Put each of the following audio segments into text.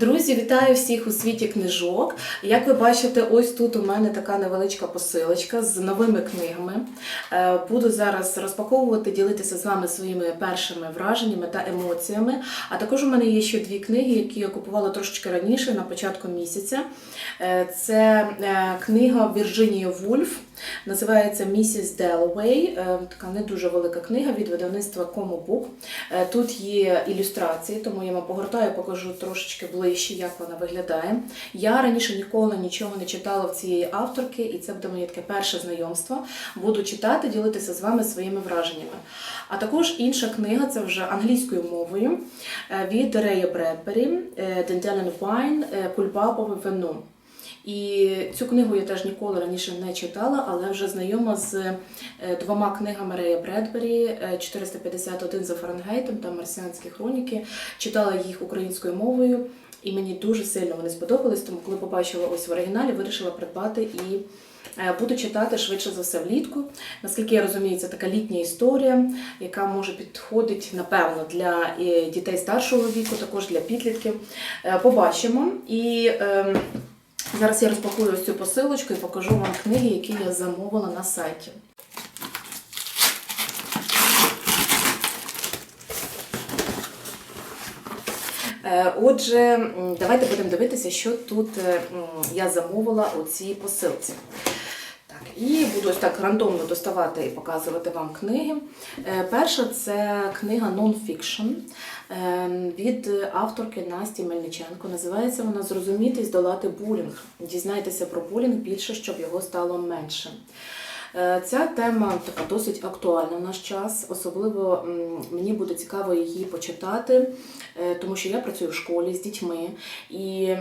Друзі, вітаю всіх у світі книжок. Як ви бачите, ось тут у мене така невеличка посилочка з новими книгами. Е, Буду зараз розпаковувати, ділитися з вами своїми першими враженнями та емоціями. А також у мене є ще дві книги, які я купувала трошечки раніше, на початку місяця. Е, Це е, книга Вірджинія Вульф. Називається Місіс Делавей. Е, Така не дуже велика книга від видавництва. Е, Тут є ілюстрації, тому я вам погортаю, покажу трошечки ближче, як вона виглядає. Я раніше ніколи нічого не читала в цієї авторки, і це буде моє таке перше знайомство. Буду читати, ділитися з вами своїми враженнями. А також інша книга, це вже англійською мовою е, від Рея Бредбері Дентелен Вайн Кульбабове вино. І цю книгу я теж ніколи раніше не читала, але вже знайома з е, двома книгами Рея Бредбері е, 451 за Фаренгейтом та Марсіанські хроніки. Читала їх українською мовою, і мені дуже сильно вони сподобались. Тому, коли побачила ось в оригіналі, вирішила придбати і е, буду читати швидше за все влітку. Наскільки я розумію, це така літня історія, яка може підходити, напевно, для е, дітей старшого віку, також для підлітків. Е, Побачимо. І ем, Зараз я розпакую ось цю посилочку і покажу вам книги, які я замовила на сайті. Отже, давайте будемо дивитися, що тут е, я замовила у цій посилці. Так, і буду ось так рандомно доставати і показувати вам книги. Е, Перша це книга е, від авторки Насті Мельниченко. Називається вона Зрозуміти і здолати булінг. Дізнайтеся про булінг більше, щоб його стало менше. Е, Ця тема така досить актуальна в наш час. Особливо мені буде цікаво її почитати, е, тому що я працюю в школі з дітьми, і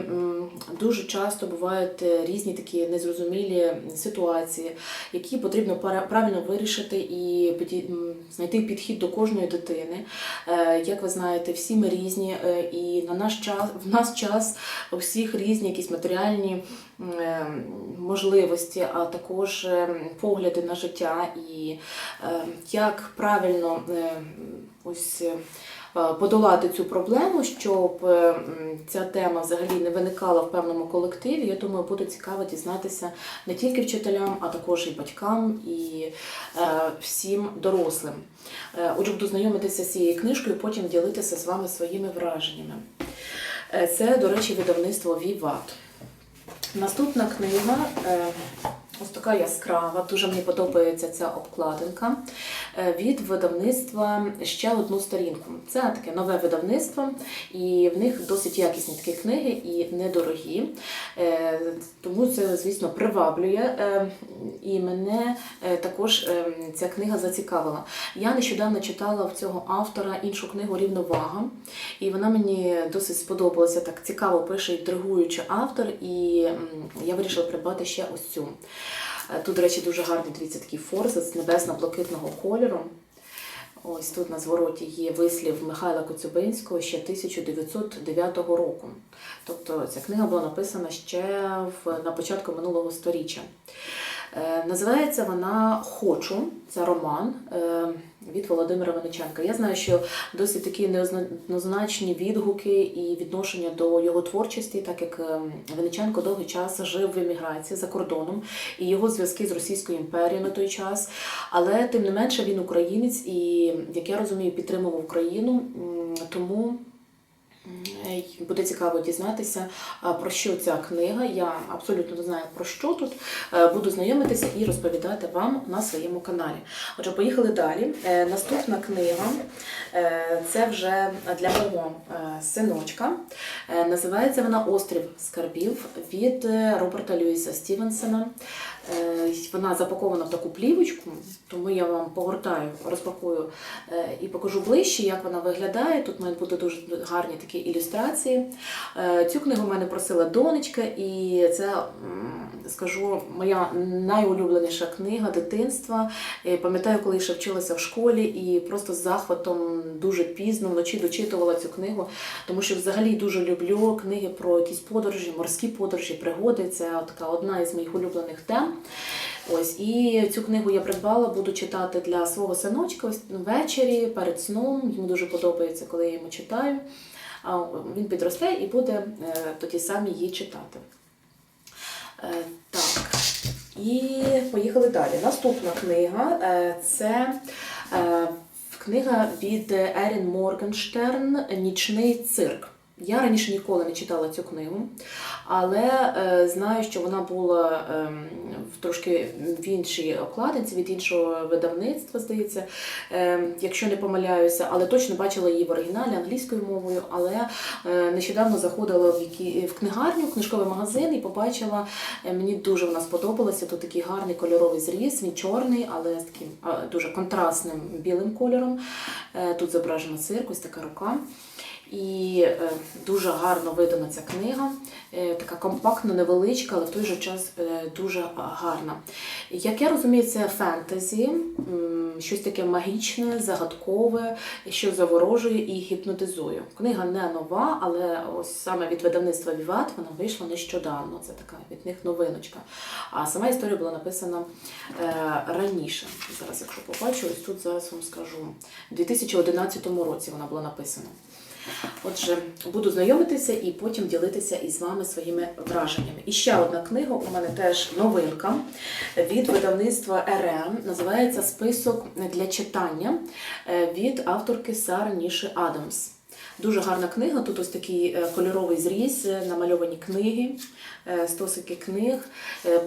дуже часто бувають е, різні такі незрозумілі ситуації, які потрібно правильно вирішити і знайти підхід до кожної дитини. Як ви знаєте, всі ми різні, і на наш час в нас час у всіх різні якісь матеріальні можливості, а також е, погляди на життя і е, як правильно е, ось. е, Подолати цю проблему, щоб ця тема взагалі не виникала в певному колективі. Я думаю, буде цікаво дізнатися не тільки вчителям, а також і батькам, і всім дорослим. Отже, буду знайомитися з цією книжкою, потім ділитися з вами своїми враженнями. Це, до речі, видавництво Віват. Наступна книга. Ось така яскрава, дуже мені подобається ця обкладинка е, від видавництва ще одну сторінку. Це таке нове видавництво, і в них досить якісні такі книги і недорогі. Е, Тому це, звісно, приваблює. е, І мене також ця книга зацікавила. Я нещодавно читала в цього автора іншу книгу Рівновага, і вона мені досить сподобалася. Так цікаво пише інтригуючий автор, і я вирішила придбати ще ось цю. Е, Тут, до речі, дуже гарний дивіться, такий форзац небесно-блакитного кольору. Ось тут на звороті є вислів Михайла Коцюбинського ще 1909 року. Тобто ця книга була написана ще в, на початку минулого сторіччя. Е, Називається вона Хочу. Це роман е, від Володимира Вениченка. Я знаю, що досить такі неоднозначні відгуки і відношення до його творчості, так як е, Вениченко довгий час жив в еміграції за кордоном і його зв'язки з Російською імперією на той час. Але тим не менше він українець і, як я розумію, підтримував Україну. Тому Буде цікаво дізнатися, про що ця книга. Я абсолютно не знаю про що тут. Е, Буду знайомитися і розповідати вам на своєму каналі. Отже, поїхали далі. Е, Наступна книга е, це вже для мого синочка. Називається вона Острів скарбів від Роберта Льюіса Стівенсона. Вона запакована в таку плівочку, тому я вам погортаю, розпакую і покажу ближче, як вона виглядає. Тут мають бути дуже гарні такі ілюстрації. Е, Цю книгу в мене просила донечка, і це, скажу, моя найулюбленіша книга дитинства. Е, Пам'ятаю, коли ще вчилася в школі, і просто з захватом дуже пізно вночі дочитувала цю книгу, тому що взагалі дуже люблю книги про якісь подорожі, морські подорожі, пригоди. Це така одна із моїх улюблених тем. Ось і цю книгу я придбала, буду читати для свого синочка ввечері перед сном. Йому дуже подобається, коли я йому читаю. Він підросте і буде е, тоді самі її читати. Е, Так, і поїхали далі. Наступна книга е, це книга від Ерін Моргенштерн Нічний цирк. Я раніше ніколи не читала цю книгу, але е, знаю, що вона була е, в трошки в іншій обкладинці від іншого видавництва, здається, е, якщо не помиляюся, але точно бачила її в оригіналі англійською мовою. Але е, нещодавно заходила в, які, в книгарню, в книжковий магазин і побачила. е, мені дуже вона сподобалася. Тут такий гарний кольоровий зріз, він чорний, але з таким а, дуже контрастним білим кольором. Е, тут зображена цирк, ось така рука. І е, дуже гарно видана ця книга, е, така компактно, невеличка, але в той же час е, дуже гарна. Як я розумію, це фентезі, щось таке магічне, загадкове, що заворожує і гіпнотизує. Книга не нова, але ось саме від видавництва Віват вона вийшла нещодавно. Це така від них новиночка. А сама історія була написана раніше. Зараз, якщо побачу, ось тут зараз вам скажу. У 2011 році вона була написана. Отже, буду знайомитися і потім ділитися із вами своїми враженнями. І ще одна книга у мене теж новинка від видавництва РМ. Називається Список для читання від авторки Сари Ніші Адамс. Дуже гарна книга. Тут ось такий е, кольоровий зріз, е, намальовані книги, е, стосики книг.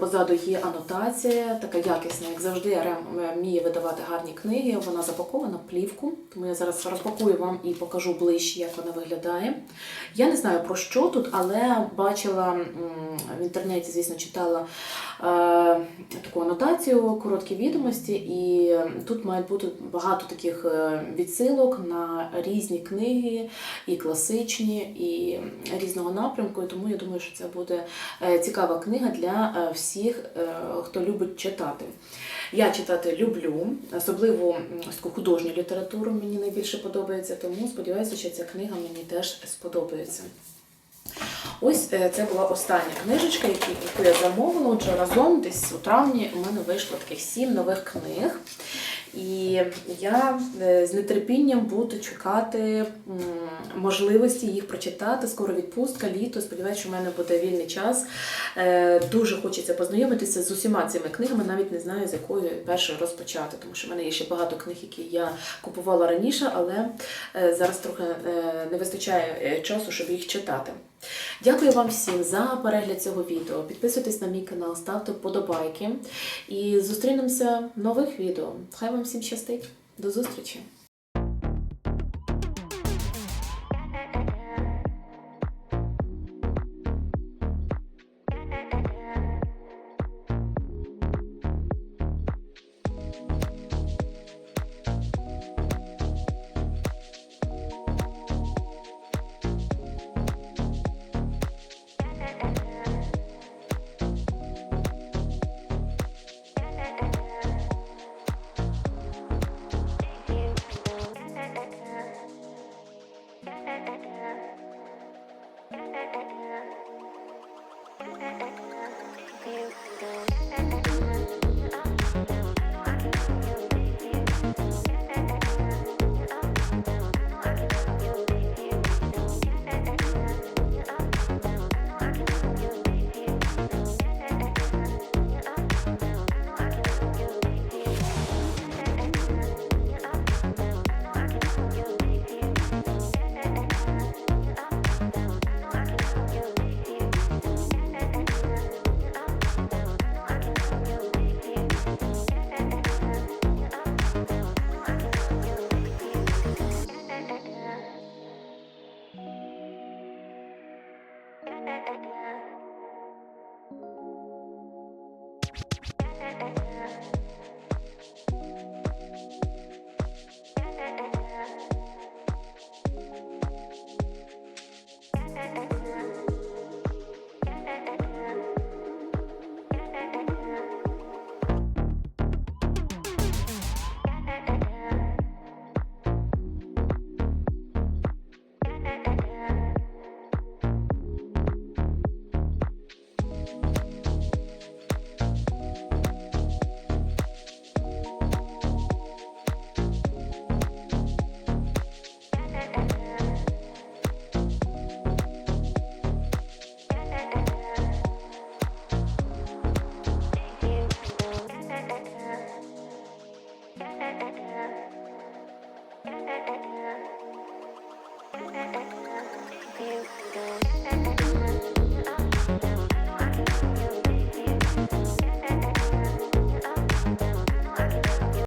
Позаду є анотація, така якісна, як завжди, РМ вміє видавати гарні книги. Вона запакована в плівку, тому я зараз розпакую вам і покажу ближче, як вона виглядає. Я не знаю про що тут, але бачила в інтернеті, звісно, читала таку анотацію, короткі відомості, і тут мають бути багато таких відсилок на різні книги, і класичні, і різного напрямку. І тому я думаю, що це буде е, цікава книга для е, всіх, е, хто любить читати. Я читати люблю, особливо художню літературу мені найбільше подобається, тому сподіваюся, що ця книга мені теж сподобається. Ось це була остання книжечка, яку я замовила. Отже, разом десь у травні у мене вийшло таких сім нових книг. І я е, з нетерпінням буду чекати можливості їх прочитати. Скоро відпустка, літо. Сподіваюся, що в мене буде вільний час. Е, Дуже хочеться познайомитися з усіма цими книгами, навіть не знаю, з якої першою розпочати, тому що в мене є ще багато книг, які я купувала раніше, але е, зараз трохи е, не вистачає часу, щоб їх читати. Дякую вам всім за перегляд цього відео. Підписуйтесь на мій канал, ставте вподобайки і зустрінемося в нових відео. Хай вам всім щастить. До зустрічі!